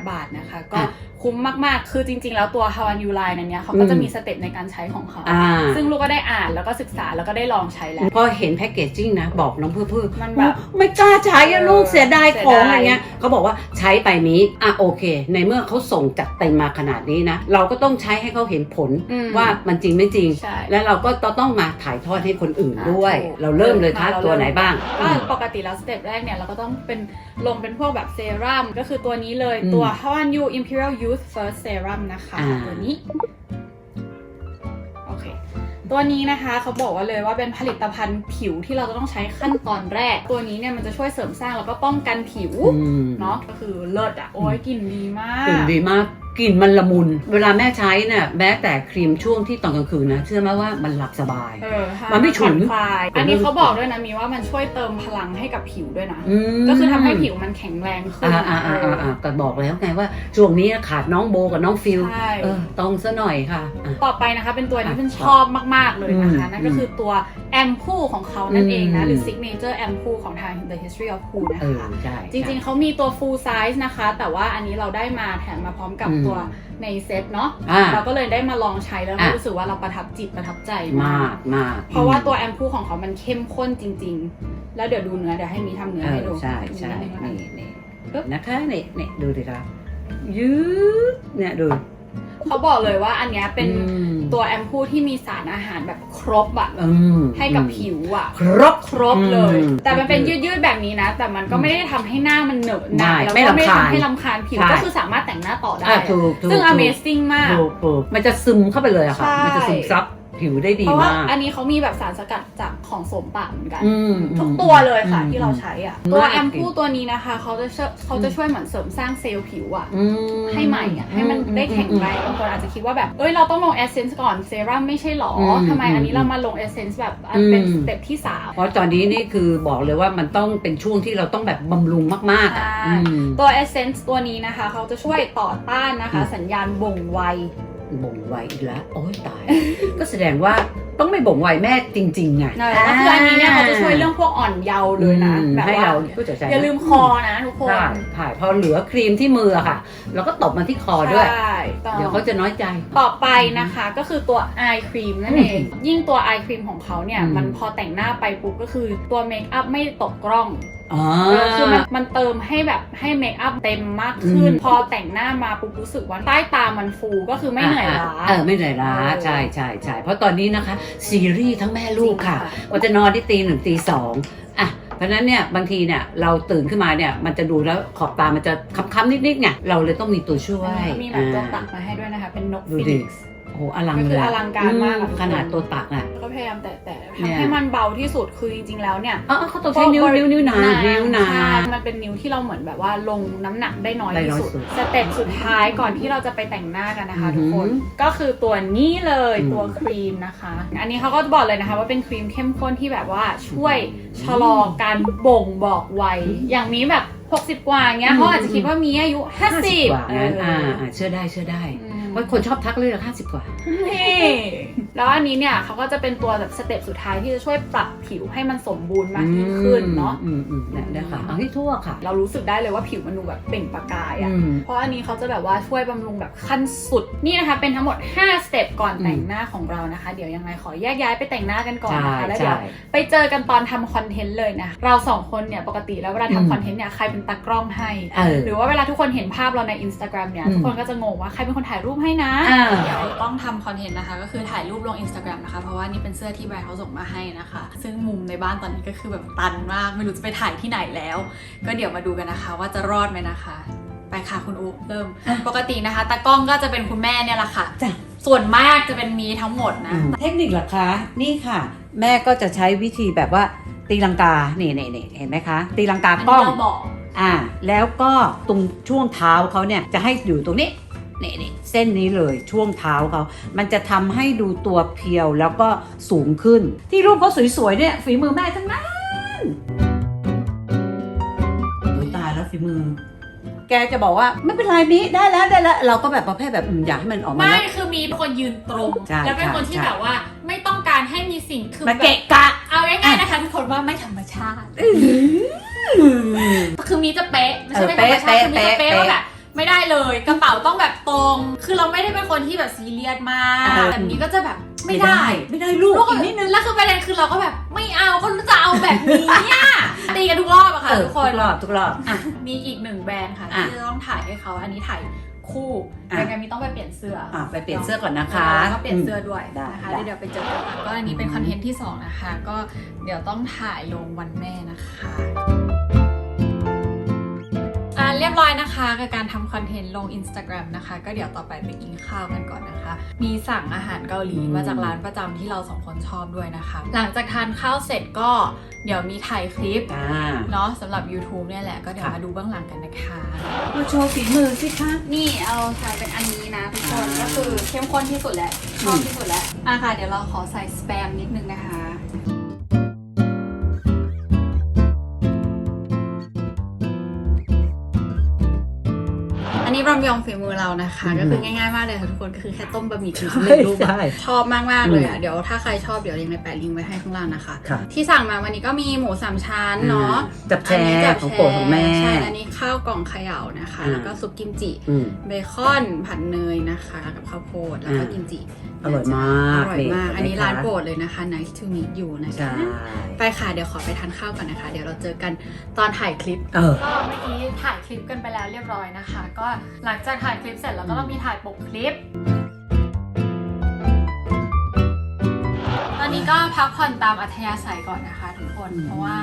[SPEAKER 3] 29,900 บาทนะคะ ก็
[SPEAKER 2] อะ
[SPEAKER 3] คุ้มมาก ๆ คือจริง ๆ แล้วตัว h a w a n u Line อันเนี้ยเขาก็จะมีสเต็ปในการใช้ของเขา
[SPEAKER 2] อ่า
[SPEAKER 3] ซึ่งลูกก็ได้อ่านแล้วก็ศึกษาแล้วก็ได้ลองใช้แล้ว
[SPEAKER 2] พอเห็นแพ็กเกจจิ้งนะ บอกน้องเพื่อเพื่อ
[SPEAKER 3] มันแบบ
[SPEAKER 2] ไม่กล้าใช้อะลูก
[SPEAKER 3] เออ
[SPEAKER 2] เสียดาย
[SPEAKER 3] เสีย
[SPEAKER 2] ของ
[SPEAKER 3] ดาย
[SPEAKER 2] อะไรเงี้ยเขาบอกว่าใช้ไปนี้ อะโอเค ในเมื่อเขาส่งจัดเต็มมาขนาดนี้นะ เราก็ต้องใช้ให้เขาเห็นผล
[SPEAKER 3] อืม
[SPEAKER 2] ว่ามันจริงไม่จริง
[SPEAKER 3] ใช่
[SPEAKER 2] แล้วเราก็ต้องมาถ่ายทอดให้คนอื่นด้วย
[SPEAKER 3] ถูก
[SPEAKER 2] เราเริ่มเลยคะ
[SPEAKER 3] มาเรา
[SPEAKER 2] ตัวไหนบ้าง
[SPEAKER 3] ก็ปกติแล้วสเต็ปแรกเนี่ยเราก็ต้องเป็นลงเป็นพวกแบบเซรั่มก็คือตัวนี้เลย
[SPEAKER 2] อืม
[SPEAKER 3] ตัว h a w a n u Imperial Youth First Serum นะคะ
[SPEAKER 2] อ่า
[SPEAKER 3] ตัวนี้โอเคตัวนี้นะคะเขาบอกว่าเลยว่าเป็นผลิตภัณฑ์ผิวที่เราจะต้องใช้ขั้นตอนแรก ตัวนี้เนี่ยมันจะช่วยเสริมสร้างแล้วก็ป้องกันผิว
[SPEAKER 2] อืม
[SPEAKER 3] เนาะก็คือเลิศอะโอ้ยกลิ่นดีมาก
[SPEAKER 2] กลิ่นดีมาก กลิ่นมันละมุน เวลาแม่ใช้เนี่ยแม้แต่ครีมช่วงที่ตอนกลางคืนนะเชื่อไหมว่ามันหลับสบาย
[SPEAKER 3] เออค่ะ
[SPEAKER 2] มันไม่ฉุน
[SPEAKER 3] ผ่อคลาย
[SPEAKER 2] ผม
[SPEAKER 3] อันนี้
[SPEAKER 2] ไม่รู้
[SPEAKER 3] เขาบอกด้วยนะมีว่ามันช่วยเติมพลังให้กับผิวด้วยนะ
[SPEAKER 2] ม
[SPEAKER 3] ก็คือทำให้ผิวมันแข็งแรงขึ้น
[SPEAKER 2] อ่าอ่าอ่าอ่าอ่าก็บอกแล้วไงว่าช่วงนี้ขาดน้องโบกับน้องฟิล
[SPEAKER 3] ใช่
[SPEAKER 2] เออต้องซะหน่อยค่ะอะ
[SPEAKER 3] ต่อไปนะคะเป็นตัวที่
[SPEAKER 2] อะ
[SPEAKER 3] เป็นชอบมาก ๆ เลยนะคะ
[SPEAKER 2] อืม
[SPEAKER 3] นั่นก็คือตัวแอมพูของเขานั่นเองนะ
[SPEAKER 2] อืม
[SPEAKER 3] หรือ signature แอมพูของทาง The History of Poo นะ
[SPEAKER 2] เออ
[SPEAKER 3] คะ
[SPEAKER 2] ใช่
[SPEAKER 3] จริงๆ เขามีตัว full size นะคะ แต่ว่าอันนี้เราได้มาแถมมาพร้อมกับ
[SPEAKER 2] อืม
[SPEAKER 3] ตัวในเซตเนาะ
[SPEAKER 2] อ่า
[SPEAKER 3] เราก็เลยได้มาลองใช้แล้ว
[SPEAKER 2] อะ
[SPEAKER 3] รู้สึกว่าเราประทับจิตประทับใจ
[SPEAKER 2] ม
[SPEAKER 3] มาา
[SPEAKER 2] ก กมาก
[SPEAKER 3] เพราะว่าตัวแอมพูของเขามันเข้มข้นจริง ๆ แล้วเดี๋ยวดูเนื้อเดี๋ยวให้มีทำเนื้อ
[SPEAKER 2] เอ
[SPEAKER 3] ให้
[SPEAKER 2] อ
[SPEAKER 3] ดู
[SPEAKER 2] ใช่ใช่
[SPEAKER 3] นิดนึงแล้วกัน
[SPEAKER 2] นี่นี่
[SPEAKER 3] ปึ๊บ
[SPEAKER 2] นะคะนี่นี่ดูดิครับยืดเนี่ยดู
[SPEAKER 3] เขาบอกเลยว่าอันเนี้ยเป็น
[SPEAKER 2] อืม
[SPEAKER 3] ตัวแอมพูที่มีสารอาหารแบบครบอะ
[SPEAKER 2] อืม
[SPEAKER 3] ให้กับ
[SPEAKER 2] อืม
[SPEAKER 3] ผิวอะ
[SPEAKER 2] ครบ
[SPEAKER 3] ครบเลย
[SPEAKER 2] อืม
[SPEAKER 3] แต่มันเป็นยืดๆแบบนี้นะ แต่มันก็ไม่ได้ทำให้หน้ามันเหนอะหนะ
[SPEAKER 2] ไม่
[SPEAKER 3] แล้ว
[SPEAKER 2] ไม่
[SPEAKER 3] ก็ไม่
[SPEAKER 2] รำคาญ
[SPEAKER 3] ทำให้ลำคาญผิว
[SPEAKER 2] ใช่
[SPEAKER 3] ก็คือสามารถแต่งหน้าต่อได้
[SPEAKER 2] อะถูกถูก
[SPEAKER 3] ซึ่ง
[SPEAKER 2] ถูก
[SPEAKER 3] Amazing มาก
[SPEAKER 2] ถูกถูกมันจะซึมเข้าไปเลยอะค่ะ
[SPEAKER 3] ใช่
[SPEAKER 2] มันจะซึมซับ ผิวได้ดี
[SPEAKER 3] เพราะว่า มา
[SPEAKER 2] ก
[SPEAKER 3] อันนี้เขามีแบบสารสกัดจากของโสมป่าเหมือนกัน
[SPEAKER 2] อืม
[SPEAKER 3] ทุกตัวเลยค่ะ
[SPEAKER 2] อืม
[SPEAKER 3] ที่เราใช้อะ
[SPEAKER 2] อืม
[SPEAKER 3] ตัว
[SPEAKER 2] มาก
[SPEAKER 3] แอมพูตัวนี้นะคะ เขาจะช่วยเขาจะช่วยเหมือนเสริมสร้างเซลล์ผิวอะ
[SPEAKER 2] อืม
[SPEAKER 3] ให้ใหม่อะให้มันได้แข็งแรงบางคนอาจจะคิดว่าแบบ เอ้ยเราต้องลงเอเซนส์ก่อนเซรั่มไม่ใช่หรอ
[SPEAKER 2] อืม
[SPEAKER 3] ทำไมอันนี้เรามาลงเอเซนส์แบบอันเป็น
[SPEAKER 2] อืม
[SPEAKER 3] สเต็ปที่สาม
[SPEAKER 2] เพราะตอนนี้นี่คือบอกเลยว่ามันต้องเป็นช่วงที่เราต้องแบบบำรุงมากๆอะ
[SPEAKER 3] ใช่
[SPEAKER 2] อืม
[SPEAKER 3] ตัวเอเซนส์ตัวนี้นะคะ เขาจะช่วยต่อต้านนะคะ
[SPEAKER 2] อืม
[SPEAKER 3] สัญญาณบ่งวัย
[SPEAKER 2] บ่งไวอีกแล้วโอ้ยตาย ก็แสดงว่าต้องไม่บ่งไวแม่จริงๆไง
[SPEAKER 3] นั่นแหละก็คืออันนี้เนี่ยเขาจะช่วยเรื่องพวกอ่อนเยาว์เลยนะ
[SPEAKER 2] อืม
[SPEAKER 3] แบบ
[SPEAKER 2] ให้
[SPEAKER 3] ว่า
[SPEAKER 2] เราก็จะใจ
[SPEAKER 3] อย่าลืมคอนะทุกคน
[SPEAKER 2] ใช่ถ่ายพอเหลือครีมที่มืออะค่ะ แล้วก็ตบมาที่คอด้วย
[SPEAKER 3] ใช่ต้อง
[SPEAKER 2] เดี๋ยวเขาจะน้อยใจ
[SPEAKER 3] ต่อไปนะคะก็คือตัว eye cream นั่นเอง ยิ่งตัว eye cream ของเขาเนี่ย
[SPEAKER 2] อืม
[SPEAKER 3] มันพอแต่งหน้าไปปุ๊บก็คือตัวเมคอัพไม่ตกกล้อง
[SPEAKER 2] อ๋อ
[SPEAKER 3] เออคือมันมันเติมให้แบบให้เมคอัพเต็มมากขึ้น
[SPEAKER 2] อืม
[SPEAKER 3] พอแต่งหน้ามาปุ๊บรู้สึกว่าใต้ตามันฟูก็คือไม่เหนื่อยล้า
[SPEAKER 2] เออไม่เหนื่อยล้า
[SPEAKER 3] เออ
[SPEAKER 2] ใช่ใช่ใช่เพราะตอนนี้นะคะ ซีรีส์ทั้งแม่ลูกค่ะ
[SPEAKER 3] จริงค่ะ
[SPEAKER 2] ว่าจะนอนที่ตีหนึ่งตีสองอะ เพราะฉะนั้นเนี่ยบางทีเนี่ยเราตื่นขึ้นมาเนี่ยมันจะดูแล้วขอบตามันจะค้ำๆนิดๆไงเราเลยต้องมีตัวช่วย
[SPEAKER 3] มีแบบตัว
[SPEAKER 2] อ่า
[SPEAKER 3] ตักมาให้ด้วยนะคะ เป็นนก
[SPEAKER 2] ดู
[SPEAKER 3] ฟิ
[SPEAKER 2] ดิ
[SPEAKER 3] นิกซ์
[SPEAKER 2] โอ้โหอลัง
[SPEAKER 3] ก็
[SPEAKER 2] เล
[SPEAKER 3] คื
[SPEAKER 2] ย
[SPEAKER 3] ออลังการมากอะ
[SPEAKER 2] อืขนาดตัวตักอะ
[SPEAKER 3] ก็ พยายามแต่แต่
[SPEAKER 2] เนี่ย
[SPEAKER 3] ทำให้มันเบาที่สุดคือจริงๆแล้วเนี่ย
[SPEAKER 2] อ๋อเขาต้องใช้นิ้วนิ้วนิ้วนางนิ้วนาง
[SPEAKER 3] ใช่มันเป็นนิ้วที่เราเหมือนแบบว่าลงน้ำหนักได้น้อย
[SPEAKER 2] ได้
[SPEAKER 3] ที่
[SPEAKER 2] น้อย
[SPEAKER 3] สุด
[SPEAKER 2] สุด
[SPEAKER 3] สเต็ปสุดท้ายก่อนที่เราจะไปแต่งหน้ากันนะคะ
[SPEAKER 2] อือหื
[SPEAKER 3] ทุ
[SPEAKER 2] อก
[SPEAKER 3] คนก็คือตัวนี้เลย
[SPEAKER 2] อืม
[SPEAKER 3] ตัวครีมนะคะ อันนี้เขาก็บอกเลยนะคะว่าเป็นครีมเข้มข้นที่แบบว่าช่วยชะลอการบ่งบอกวัยอย่างนี้แบบ60 กว่าเงี้ย
[SPEAKER 2] อืม
[SPEAKER 3] เขาอาจจะคิดว่ามีอายุ
[SPEAKER 2] ห้าสิบ
[SPEAKER 3] 50
[SPEAKER 2] กว่างั้นอ่าอ่าเชื่อได้เชื่อได้
[SPEAKER 3] อืม
[SPEAKER 2] ว่าคนชอบทักเลยห้าสิบกว่า
[SPEAKER 3] นี่แล้วอันนี้เนี่ยเขาก็จะเป็นตัวแบบสเต็ปสุดท้ายที่จะช่วยปรับผิวให้มันสมบูรณ์มากยิ่งขึ้นเนาะ
[SPEAKER 2] อืมอืมเนี่ยนะคะเอาให้ทั่วค่ะ
[SPEAKER 3] เรารู้สึกได้เลยว่าผิวมันดูแบบเปล่งประกายอะ
[SPEAKER 2] อืม
[SPEAKER 3] เพราะอันนี้เขาจะแบบว่าช่วยบำรุงแบบขั้นสุด นี่นะคะ เป็นทั้งหมด 5 สเต็ปก่อนแต่งหน้าของเรานะคะ เดี๋ยวยังไงขอแยกย้ายไปแต่งหน้ากันก่อน
[SPEAKER 2] ใช่
[SPEAKER 3] นะคะแล้วเดี๋ยว
[SPEAKER 2] ใช่
[SPEAKER 3] ไปเจอกันตอนทำคอนเทนต์เลยนะ เราสองคนเนี่ยปกติแล้วเวลา
[SPEAKER 2] อืม
[SPEAKER 3] ทำคอนเทนต์เนี่ยใครเป็นตากล้องให้
[SPEAKER 2] เออ
[SPEAKER 3] หรือว่าเวลาทุกคนเห็นภาพเราใน Instagram เนี่ย
[SPEAKER 2] อืม
[SPEAKER 3] ทุกคนก็จะงงว่าใครเป็นคนถ่ายรูปให้นะ
[SPEAKER 2] อ่า
[SPEAKER 4] เดี๋ยวต้องทำคอนเทนต์นะคะ ก็คือถ่ายรูปลง Instagram นะคะ เพราะว่านี่เป็นเสื้อที่แบรนด์เขาส่งมาให้นะคะ ซึ่งมุมในบ้านตอนนี้ก็คือแบบตันมาก ไม่รู้จะไปถ่ายที่ไหนแล้ว ก็เดี๋ยวมาดูกันนะคะ ว่าจะรอดไหมนะคะ ไปค่ะคุณอุ๊เริ่ม
[SPEAKER 2] อะ
[SPEAKER 4] ปกตินะคะตากล้องก็จะเป็นคุณแม่เนี่ยแหละค่ะ
[SPEAKER 2] จ้ะ
[SPEAKER 4] ส่วนมากจะเป็นมีทั้งหมดนะ
[SPEAKER 2] เทคนิคเหรอคะ นี่ค่ะ แม่ก็จะใช้วิธีแบบว่าตีลังกา นี่นี่นี่เห็นไหมคะ ตีลังกา
[SPEAKER 4] อัน
[SPEAKER 2] กล้
[SPEAKER 4] นี้
[SPEAKER 2] อง
[SPEAKER 4] เราบอก
[SPEAKER 2] อ่า แล้วก็ตรงช่วงเท้าเขาเนี่ยจะให้อยู่ตรงนี้ นี่นี่เส้นนี้เลยช่วงเท้าเขามันจะทำให้ดูตัวเพียวแล้วก็สูงขึ้น ที่รูปเขาสวยๆเนี่ยฝีมือแม่ทั้งนั้นโอ้ยตายแล้วฝีมือแกจะบอกว่าไม่เป็นไรมิได้แล้วได้แล้ว เราก็แบบประเภทแบบอืมอยากให้มันออกมา
[SPEAKER 4] ไม่
[SPEAKER 2] แล้ว
[SPEAKER 4] คือมีเป็นคนยืนตรง
[SPEAKER 2] ใช่
[SPEAKER 4] แล้วเป็นคนที่
[SPEAKER 2] ใช่
[SPEAKER 4] แบบว่าไม่ต้องการให้มีสิ่งคือ
[SPEAKER 2] มา
[SPEAKER 4] แบบ
[SPEAKER 2] เกะกะ
[SPEAKER 4] เอาง่ายๆนะคะทุกคนว่าไม่ธรรมชาติคือมีจะเป๊ะไม่ใช่ไม่ธรรมชาติคือมีจะ
[SPEAKER 2] เป๊ะ
[SPEAKER 4] เป๊ะ
[SPEAKER 2] เป๊ะ
[SPEAKER 4] ว่าแบบ ไม่ได้เลยกระเป๋าต้องแบบตรง คือเราไม่ได้เป็นคนที่แบบซีเรียสมาก
[SPEAKER 2] เออ
[SPEAKER 4] แต่นี้ก็จะแบบไม่ได้
[SPEAKER 2] ไม่ได้ลูก
[SPEAKER 4] ลูก
[SPEAKER 2] อีกนิดนึง
[SPEAKER 4] แล้วคือประเด็นคือเราก็แบบไม่เอาก็จะเอาแบบนี้อะตีกันทุกรอบอะค่ะ
[SPEAKER 2] เออ
[SPEAKER 4] ทุก
[SPEAKER 2] ทุ
[SPEAKER 4] คน
[SPEAKER 2] กรอบทุกรอบ อะ
[SPEAKER 4] มีอีกหนึ่งแบรนด์ค่ะ
[SPEAKER 2] อะ
[SPEAKER 4] ที่จะต้องถ่ายให้เขา อันนี้ถ่ายคู่
[SPEAKER 2] อะ
[SPEAKER 4] ยังไงมีต้องไปเปลี่ยนเสื้ออ
[SPEAKER 2] อะ ไปเปลี่ยนเสื้อก่อนนะคะ
[SPEAKER 4] แล้วก็เปลี่ยนเสื้อด้วย
[SPEAKER 2] ได้
[SPEAKER 4] นะคะ
[SPEAKER 2] ได้
[SPEAKER 4] แล้วเดี๋ยวไปเจอกันค่ะก็อันนี้เป็นคอนเทนต์ที่สองนะคะ ก็เดี๋ยวต้องถ่ายลงวันแม่นะคะอ่า เรียบร้อยนะคะ กับการทำคอนเทนต์ลง Instagram นะคะ ก็เดี๋ยวต่อไปไปกินข้าวกันก่อนนะคะ มีสั่งอาหารเกาหลี
[SPEAKER 2] อืม
[SPEAKER 4] มาจากร้านประจำที่เราสองคนชอบด้วยนะคะ หลังจากทานข้าวเสร็จก็เดี๋ยวมีถ่ายคลิป
[SPEAKER 2] อ่า
[SPEAKER 4] เนาะสำหรับ YouTube เนี่ยแหละก็เดี๋ยว
[SPEAKER 2] ค่ะ
[SPEAKER 4] มาดูเบื้องหลังกันนะคะ
[SPEAKER 2] มาโชว์ฝีมือสิคะ
[SPEAKER 3] นี่เอาถ่ายเป็นอันนี้นะทุกคน
[SPEAKER 2] อ่า
[SPEAKER 3] ก็คือเข้มข้นที่สุดแล้วชอบที่สุดแล้วอะค่ะ เดี๋ยวเราขอใส่สแปมนิดนึงนะคะ อันนี้รำยองฝีมือเรานะคะ
[SPEAKER 2] อืม
[SPEAKER 3] ก็คือง่ายๆมากเลยค่ะทุกคนก็คือแค่ต้มบะหมี่กึ่ง
[SPEAKER 2] ใช่
[SPEAKER 3] สำเร็จรูป
[SPEAKER 2] ใช่
[SPEAKER 3] ชอบมากๆเลยอะ
[SPEAKER 2] อืม
[SPEAKER 3] เดี๋ยวถ้าใครชอบเดี๋ยวยังไงแปะลิงก์ไว้ให้ข้างล่างนะคะ
[SPEAKER 2] ค่ะ
[SPEAKER 3] ที่สั่งมาวันนี้ก็มีหมูสามชั้นเนาะ
[SPEAKER 2] จับแช
[SPEAKER 3] อันนี้จั
[SPEAKER 2] ร์ของโปรดของแม่
[SPEAKER 3] ใช่อันนี้ข้าวกล่องเขย่านะคะ
[SPEAKER 2] อ่า
[SPEAKER 3] แล้วก็ซุปกิมจิ
[SPEAKER 2] อืม
[SPEAKER 3] เบคอนผัดเนยนะคะ กับข้าวโพดแล้วก็
[SPEAKER 2] อ่า
[SPEAKER 3] กิมจิ
[SPEAKER 2] อร่อยมาก
[SPEAKER 3] อร่อยมาก
[SPEAKER 2] นี่
[SPEAKER 3] อันนี้
[SPEAKER 2] นะคะ
[SPEAKER 3] ร้านโปรดเลยนะคะ nice to meet you นะ
[SPEAKER 2] ใช่
[SPEAKER 3] คะ ไปค่ะ เดี๋ยวขอไปทานข้าวก่อนนะคะ เดี๋ยวเราเจอกันตอนถ่ายคลิป
[SPEAKER 2] เออ
[SPEAKER 4] ก็เมื่อกี้ถ่ายคลิปกันไปแล้วเรียบร้อยนะคะ ก็หลังจากถ่ายคลิปเสร็จแล้วก็ต้องมีถ่ายปกคลิป ตอนนี้ก็พักผ่อนตามอัธยาศัยก่อนนะคะทุกคน
[SPEAKER 2] อืม
[SPEAKER 4] เพราะว่า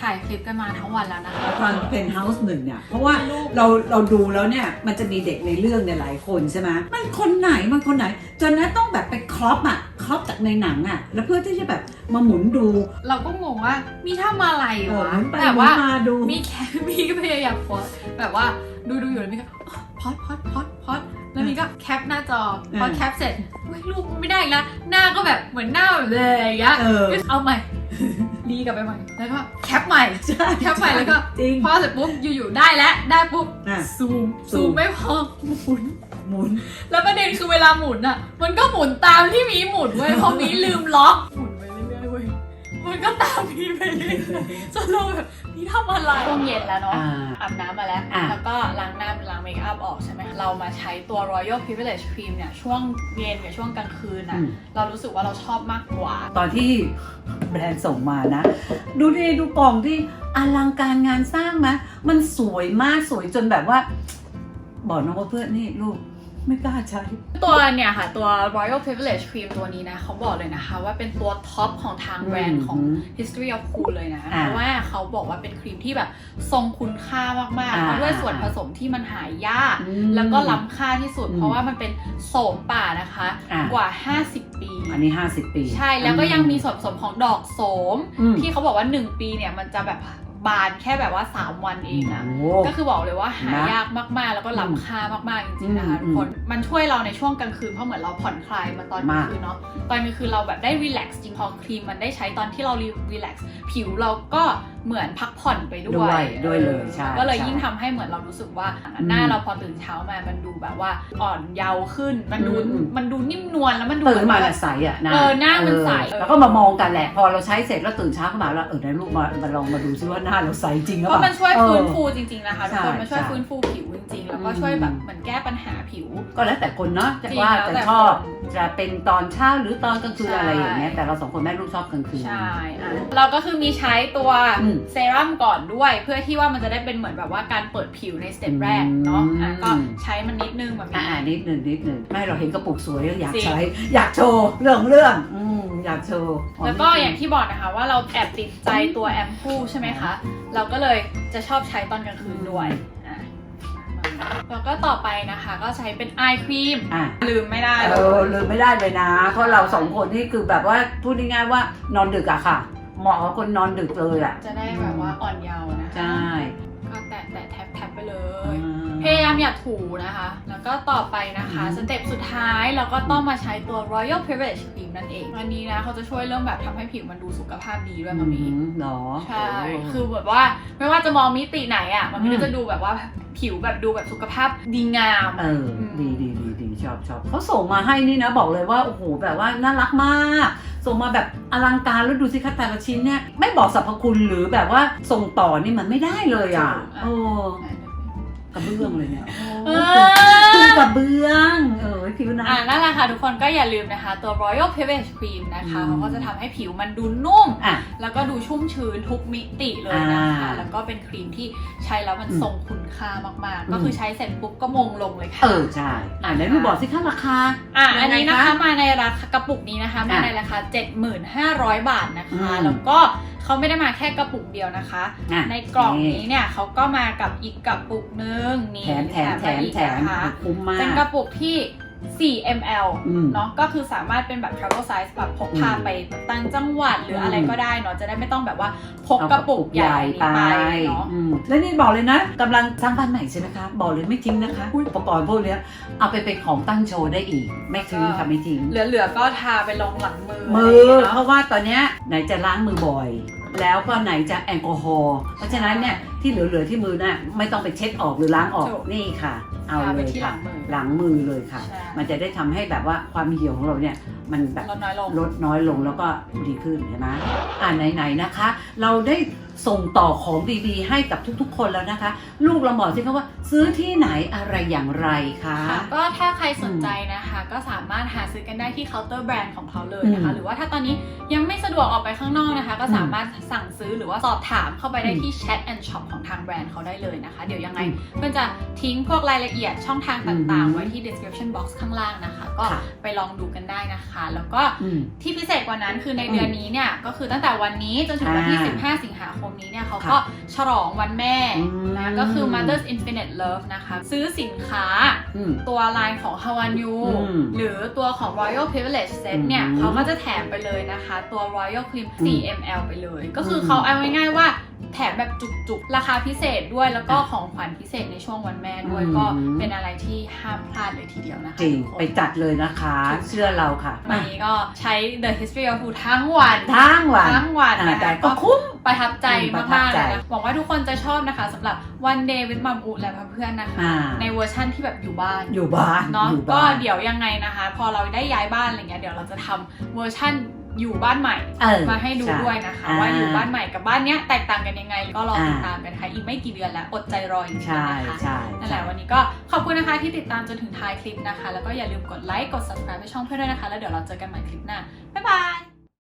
[SPEAKER 4] ถ่ายคลิปกันมาทั้งวันแล้วนะคะ
[SPEAKER 2] ตอนเพนเฮาส์หนึ่งเนี่ย เพราะว่าเราเราดูแล้วเนี่ย มันจะมีเด็กในเรื่องเนี่ยหลายคนใช่ไหมมันคนไหนมันคนไหน จนนั้นต้องแบบไปครอปอะคคอปจากในหนังอะแล้วเพื่อที่จะแบบมาหมุนดู
[SPEAKER 3] เราก็งงว่ามีทำอะไร
[SPEAKER 2] เออ
[SPEAKER 3] วะ
[SPEAKER 2] หมุนไป
[SPEAKER 3] แต่
[SPEAKER 2] หมุ
[SPEAKER 3] ว่าน
[SPEAKER 2] มาดู
[SPEAKER 3] มีแค่มีก็พยายามโพสต์แบบว่า ดูดูอยู่แล้วมีก็พอดพอดพอดพอดแล้วมีก็แคปหน้าจอพอ
[SPEAKER 2] เออ
[SPEAKER 3] แคปเสร็จเฮ้ยรูปไม่ได้อีกแล้วหน้าก็แบบเหมือนหน้าแบบเลยอย่างเงี้ย
[SPEAKER 2] เออ
[SPEAKER 3] เอาใหม่รีกลับไปใหม่แล้วก็แคปใหม่
[SPEAKER 2] ใช่
[SPEAKER 3] แคปใหม่แล้วก็
[SPEAKER 2] จริง
[SPEAKER 3] พอเสร็จปุ๊บอยู่ๆได้แล้วได้ปุ๊บ
[SPEAKER 2] อะ
[SPEAKER 3] ซูม
[SPEAKER 2] ซู
[SPEAKER 3] ซู
[SPEAKER 2] ม
[SPEAKER 3] มไม่พอหมุน
[SPEAKER 2] หมุน
[SPEAKER 3] แล้วประเด็นคือเวลาหมุนอะ มันก็หมุนตามที่หมีหมุนเว้ยเพราะหมีลืมล็อกหมุนไปเรื่อยๆเว้ย มันก็ตามหมีไปเรื่อยๆจนเราแบบหมีทำอะไร ช่วงเย็นแล้วเนาะ
[SPEAKER 2] อ่า
[SPEAKER 3] อาบน้ำมาแล้ว
[SPEAKER 2] อะ
[SPEAKER 3] แล้วก็ล้างหน้าล้างเมคอัพออกใช่ไหมเรามาใช้ตัว Royal Privilege Cream เนี่ย ช่วงเย็นกับช่วงกลางคืนอะ
[SPEAKER 2] อืม
[SPEAKER 3] เรารู้สึกว่าเราชอบมากกว่า
[SPEAKER 2] ตอนที่แบรนด์ส่งมานะ ดูดิดูกล่องที่อลังการงานสร้างไหมมันสวยมากสวยจนแบบว่า บอกน้องว่าเพื่อนนี่ลูก ไม่กล้าใช้
[SPEAKER 3] ตัวเนี่ยค่ะ ตัว Royal Privilege Cream ตัวนี้นะเขาบอกเลยนะคะ ว่าเป็นตัวท็อปของทางแบรนด์ของ
[SPEAKER 2] อืม
[SPEAKER 3] History of Cool เลยนะ
[SPEAKER 2] อ่า
[SPEAKER 3] เพราะว่าเขาบอกว่าเป็นครีมที่แบบทรงคุณค่ามากๆ
[SPEAKER 2] อ่า
[SPEAKER 3] เพราะด้วยส่วนผสมที่มันหายาก
[SPEAKER 2] อืม
[SPEAKER 3] แล้วก็ล้ำค่าที่สุด
[SPEAKER 2] อืม
[SPEAKER 3] เพราะว่ามันเป็นโสมป่านะคะ
[SPEAKER 2] อ่าก
[SPEAKER 3] ว่า 50 ปี
[SPEAKER 2] อันนี้ 50 ปี
[SPEAKER 3] ใช่แล้วก็ยังมีส่วนผสมของดอกโสม
[SPEAKER 2] อืม
[SPEAKER 3] ที่เขาบอกว่า 1 ปีเนี่ยมันจะแบบ บานแค่แบบว่า 3 วันเองอะ
[SPEAKER 2] โอ้
[SPEAKER 3] ก็คือบอกเลยว่าหายากมากๆ แล้วก็ล้ำค่ามากๆจริงๆนะคะ
[SPEAKER 2] อืม
[SPEAKER 3] ทุกคนมันช่วยเราในช่วงกลางคืนเพราะเหมือนเราผ่อนคลายมาตอนกลางคืนเนาะตอนกลางคืนเราแบบได้รีแลกซ์จริงพอครีมมันได้ใช้ตอนที่เรารีแลกซ์ผิวเราก็ เหมือนพักผ่อนไปด้
[SPEAKER 2] ด้
[SPEAKER 3] ว
[SPEAKER 2] วยยด้วยเลยใช่
[SPEAKER 3] ก็เลย
[SPEAKER 2] ใช่
[SPEAKER 3] ยิ่งทำให้เหมือนเรารู้สึกว่า
[SPEAKER 2] อืม
[SPEAKER 3] หน้าเราพอตื่นเช้ามามันดูแบบว่าอ่อนเยาว์ขึ้นมันดู
[SPEAKER 2] อืม
[SPEAKER 3] มันดูนิ่มนวลแล้วมันดู
[SPEAKER 2] ตื่นมา
[SPEAKER 3] แบบ
[SPEAKER 2] แล้วใสอะนะ
[SPEAKER 3] เออหน้ามันใส
[SPEAKER 2] เออแล้วก็มามองกันแหละ พอเราใช้เสร็จแล้วตื่นเช้าขึ้นมาแล้วเออไหนลูกมามาลองมาดูซิว่าหน้าเราใสจริงหรือ
[SPEAKER 3] เพ
[SPEAKER 2] เปล่า
[SPEAKER 3] ราะมันช่วย
[SPEAKER 2] เออ
[SPEAKER 3] ฟื้นฟูจริงๆนะคะทุกคน
[SPEAKER 2] ใช่
[SPEAKER 3] มันช่วย
[SPEAKER 2] ใช่
[SPEAKER 3] ฟื้นฟูผิวจริงๆ แล้วก็
[SPEAKER 2] อืม
[SPEAKER 3] ช่วยแบบเหมือนแก้ปัญหาผิว
[SPEAKER 2] ก็แล้วแต่คนเนาะจะ
[SPEAKER 3] จริง
[SPEAKER 2] ว่า
[SPEAKER 3] แล้ว
[SPEAKER 2] จะ
[SPEAKER 3] แต่
[SPEAKER 2] ชอบ
[SPEAKER 3] คน
[SPEAKER 2] จะเป็นตอนเช้าหรือตอนกลางคืน
[SPEAKER 3] ใช่
[SPEAKER 2] อะไรอย่างเงี้ยแต่เราสองคนแม่ลูกชอบกลางคืน
[SPEAKER 3] ใช่อะเราก็คือมีใช้ตัว
[SPEAKER 2] อืม
[SPEAKER 3] เซรั่มก่อนด้วย เพื่อที่ว่ามันจะได้เป็นเหมือนแบบว่าการเปิดผิวในสเต็ปแรกเนาะอะ
[SPEAKER 2] อืม
[SPEAKER 3] ก็ใช้มันนิดนึงแบบ
[SPEAKER 2] อ่า
[SPEAKER 3] นี้
[SPEAKER 2] นิดหนึ่งนิดหนึ่งไม่เราเห็นกระปุกสวยแล้วอยาก
[SPEAKER 3] จริง
[SPEAKER 2] ใช้ อยากโชว์เรื่องเรื่องอืมอยากโชว์
[SPEAKER 3] แล้วก็อย่างที่บอกนะคะว่าเราแอบติดใจตัวแอมพูใช่ไหมคะ เราก็เลยจะชอบใช้ตอนกลางคืนด้วยอะแล้วก็ต่อไปนะคะก็ใช้เป็นไอครีม
[SPEAKER 2] อะ
[SPEAKER 3] ลืมไม่ได้
[SPEAKER 2] เออลืมไม่ได้เลยนะ เพราะเราสองคนนี่คือแบบว่าพูดง่ายๆว่านอนดึกอะค่ะ เหมาะกับคนนอนดึกเลยอะ
[SPEAKER 3] จะได้แบบว่าอ่อนเยาว์นะคะ
[SPEAKER 2] ใช่
[SPEAKER 3] ก็แตะแตะแท็บแท็บไปเล
[SPEAKER 2] อ่
[SPEAKER 3] ยาพยายามอย่าถูนะคะ แล้วก็ต่อไปนะคะ
[SPEAKER 2] อืม
[SPEAKER 3] สเต็ปสุดท้ายเราก็ต้องมาใช้ตัว Royal Privilege Cream นั่นเอง อันนี้นะเขาจะช่วยเรื่องแบบทำให้ผิวมันดูสุขภาพดีด้วยมามี
[SPEAKER 2] อืมเหรอ
[SPEAKER 3] ใช่
[SPEAKER 2] โคื
[SPEAKER 3] อแบบว่าไม่ว่าจะมองมิติไหนอะมัน
[SPEAKER 2] อืม
[SPEAKER 3] ก็จะดูแบบว่าผิวแบบดูแบบสุขภาพดีงาม
[SPEAKER 2] เออ
[SPEAKER 3] อืม
[SPEAKER 2] ดีดีดีดีชอบชอบเขาส่งมาให้นี่นะ บอกเลยว่า โอ้โห แบบว่าน่ารักมาก ส่งมาแบบอลังการแล้วดูสิคะแต่ละชิ้นเนี่ยไม่บอกสรรพคุณหรือแบบว่าส่งต่อนี่มันไม่ได้เลยอะโอ้กระเบื้องเลยเนี่ย
[SPEAKER 3] เอ
[SPEAKER 2] คื
[SPEAKER 3] อ
[SPEAKER 2] กระเบื้อง เออผิวนะ
[SPEAKER 3] อ่านั่นแหละค่ะทุกคนก็อย่าลืมนะคะ ตัว Royal Privilege Cream นะคะ
[SPEAKER 2] ม
[SPEAKER 3] เขาก็จะทำให้ผิวมันดูนุ่ม
[SPEAKER 2] อะ
[SPEAKER 3] แล้วก็ดูชุ่มชื้นทุกมิติเลยนะคะ
[SPEAKER 2] อ่า
[SPEAKER 3] แล้วก็เป็นครีมที่ใช้แล้วมัน
[SPEAKER 2] อืม
[SPEAKER 3] ทรงคุณค่ามาก
[SPEAKER 2] อืม
[SPEAKER 3] ๆ ก็คือใช้เสร็จปุ๊บก็มงลงเลยค่ะ
[SPEAKER 2] เออใช่อะไหนดูบอกสิคะราคา
[SPEAKER 3] อะ อันนี้นะคะ
[SPEAKER 2] ยังไง
[SPEAKER 3] มาในราคากระปุกนี้นะคะมา
[SPEAKER 2] อ่
[SPEAKER 3] ในราคา 7,500 บาทนะคะ
[SPEAKER 2] ม
[SPEAKER 3] แล้วก็เขาไม่ได้มาแค่กระปุกเดียวนะคะ
[SPEAKER 2] อะ
[SPEAKER 3] ในกล่องนี้เนี่ยเขาก็มากับอีกกระปุกนึงนี่
[SPEAKER 2] แถมแถมแถา
[SPEAKER 3] มอีก
[SPEAKER 2] แถม
[SPEAKER 3] นะคะ
[SPEAKER 2] มมาก
[SPEAKER 3] เป็นกระปุกที่ 4 ml
[SPEAKER 2] อืม
[SPEAKER 3] เนาะก็คือสามารถเป็นแบบ travel size แบบพกพา
[SPEAKER 2] อืม
[SPEAKER 3] ไปต่างจังหวัดหรืออะไร
[SPEAKER 2] อืม
[SPEAKER 3] ก็ได้เนาะจะได้ไม่ต้องแบบว่าพกกระปุกใหญ่นี้ไปเนาะ
[SPEAKER 2] อืมแล้วนี่บอกเลยนะกำลังสร้างบ้านใหม่ใช่ไหมคะ บอกเลยไม่ทิ้งนะคะอุปกรณ์พวกเนี้ยเอาไปเป็นของตั้งโชว์ได้อีก ไม่ทิ้งค่ะไม่ทิ้ง
[SPEAKER 3] เหลือๆก็ทาไปลงหลังมือ
[SPEAKER 2] มืะ
[SPEAKER 3] ไร
[SPEAKER 2] อ
[SPEAKER 3] ย่างงี้
[SPEAKER 2] เพ
[SPEAKER 3] เนาะ
[SPEAKER 2] ราะว่าตอนเนี้ยไหนจะล้างมือบ่อย แล้วก็ไหนจะแอลกอฮอล์เพราะฉะนั้นเนี่ยที่เหลือๆที่มือน่ะไม่ต้องไปเช็ดออกหรือล้างออก
[SPEAKER 3] ถูก
[SPEAKER 2] นี่ค่ะ เอา
[SPEAKER 3] ทา
[SPEAKER 2] เล
[SPEAKER 3] ไป
[SPEAKER 2] ย
[SPEAKER 3] ที่หลั
[SPEAKER 2] ค่ะ
[SPEAKER 3] งมือ
[SPEAKER 2] หลังมือเลยค่ะ
[SPEAKER 3] ใช่
[SPEAKER 2] มันจะได้ทำให้แบบว่าความเหี่ยวของเราเนี่ยมันแบบ
[SPEAKER 3] ลดน้อยลง
[SPEAKER 2] ลดน้อยลงแล้วก็ดีขึ้นเห็นไหมอ่าไหนๆนะคะ เราได้ ส่งต่อของดีๆ ให้กับทุกๆ คนแล้วนะคะ ลูกเราบอกสิคะว่า ซื้อที่ไหนอะไรอย่างไรคะ
[SPEAKER 3] ค่ะก็ถ้าใครสนใจนะคะ ก็สามารถหาซื้อกันได้ที่เคาน์เตอร์แบรนด์ของเขาเลยนะคะ
[SPEAKER 2] อืม
[SPEAKER 3] หรือว่าถ้าตอนนี้ยังไม่สะดวกออกไปข้างนอกนะคะ ก็สามารถสั่งซื้อหรือว่าสอบถามเข้าไปได้
[SPEAKER 2] อืม
[SPEAKER 3] ที่ Chat and Shop ของทางแบรนด์เขาได้เลยนะคะ เดี๋ยวยังไง
[SPEAKER 2] อืม
[SPEAKER 3] ก็จะทิ้งพวกรายละเอียดช่องทาง
[SPEAKER 2] อื
[SPEAKER 3] ต่าง
[SPEAKER 2] ม
[SPEAKER 3] ๆไว้ที่ description box ข้างล่างนะคะ ก็
[SPEAKER 2] ค่ะ
[SPEAKER 3] ไปลองดูกันได้นะคะ แล้วก็
[SPEAKER 2] อืม
[SPEAKER 3] ที่พิเศษกว่านั้นคือในเดือนนี้เนี่ยก็คือตั้งแต่วันนี้จนถึงวันที่
[SPEAKER 2] อ่า
[SPEAKER 3] 15 สิงหาคมนี้เนี่ยเขา
[SPEAKER 2] ค่ะ
[SPEAKER 3] ก็ฉลองวันแม่
[SPEAKER 2] อืม
[SPEAKER 3] นะก็คือ Mother's Infinite Love นะคะ ซื้อสินค้า
[SPEAKER 2] อืม
[SPEAKER 3] ตัวไลน์ของ h a w a n u
[SPEAKER 2] อืม
[SPEAKER 3] หรือตัวของ Royal Privilege Set เนี่ย
[SPEAKER 2] อืม
[SPEAKER 3] เขาก็จะแถมไปเลยนะคะ ตัว Royal Cream
[SPEAKER 2] อืม
[SPEAKER 3] 4 ml ไปเลย ก็คือเขาเอาง่ายๆว่า แถมแบบจุกๆ ราคาพิเศษด้วยแล้วก็ของขวัญพิเศษในช่วงวันแม่ด้วย
[SPEAKER 2] อืม
[SPEAKER 3] ก็เป็นอะไรที่ห้ามพลาดเลยทีเดียวนะคะ
[SPEAKER 2] จริง
[SPEAKER 3] ทุกคน
[SPEAKER 2] ไปจัดเลยนะคะ เชื่อเราค่ะ
[SPEAKER 3] วันนี้ก็ใช้ The History of Food ทั้งวัน
[SPEAKER 2] ทั้งวัน
[SPEAKER 3] ทั้งวัน
[SPEAKER 2] อ่า
[SPEAKER 3] นะ
[SPEAKER 2] แต่
[SPEAKER 3] คะ
[SPEAKER 2] ก็คุ้ม
[SPEAKER 3] ประทับใจ
[SPEAKER 2] อืมประทับ
[SPEAKER 3] มากๆ
[SPEAKER 2] ใจ
[SPEAKER 3] เลยนะหวังว่าทุกคนจะชอบนะคะสำหรับ One Day with Mom U และเพื่อนๆนะคะ
[SPEAKER 2] อ่า
[SPEAKER 3] ในเวอร์ชั่นที่แบบอยู่บ้าน
[SPEAKER 2] อยู่บ้าน
[SPEAKER 3] เนาะ
[SPEAKER 2] อยู่
[SPEAKER 3] ก็
[SPEAKER 2] บ้าน
[SPEAKER 3] เดี๋ยวยังไงนะคะ พอเราได้ย้ายบ้านอะไรเงี้ยเดี๋ยวเราจะทำเวอร์ชั่น อยู่บ้านใหม่
[SPEAKER 2] เออ
[SPEAKER 3] มาให้ดู
[SPEAKER 2] ช่
[SPEAKER 3] ด้วยนะคะ
[SPEAKER 2] อ่า
[SPEAKER 3] ว่าอยู่บ้านใหม่กับบ้านเนี้ยแตกต่างกันยังไง ก็รอติด
[SPEAKER 2] อ่า
[SPEAKER 3] ตามกันนะคะอีกไม่กี่เดือนแล้วอดใจรออีก
[SPEAKER 2] ใช่
[SPEAKER 3] นะคะ
[SPEAKER 2] ใช่
[SPEAKER 3] นั่นแหละวันนี้ก็ขอบคุณนะคะที่ติดตามจนถึงท้ายคลิปนะคะ แล้วก็อย่าลืมกดไลค์กด subscribe ให้ช่องเพื่อนด้วยนะคะ แล้วเดี๋ยวเราเจอกันใหม่คลิปหน้าบ๊ายบาย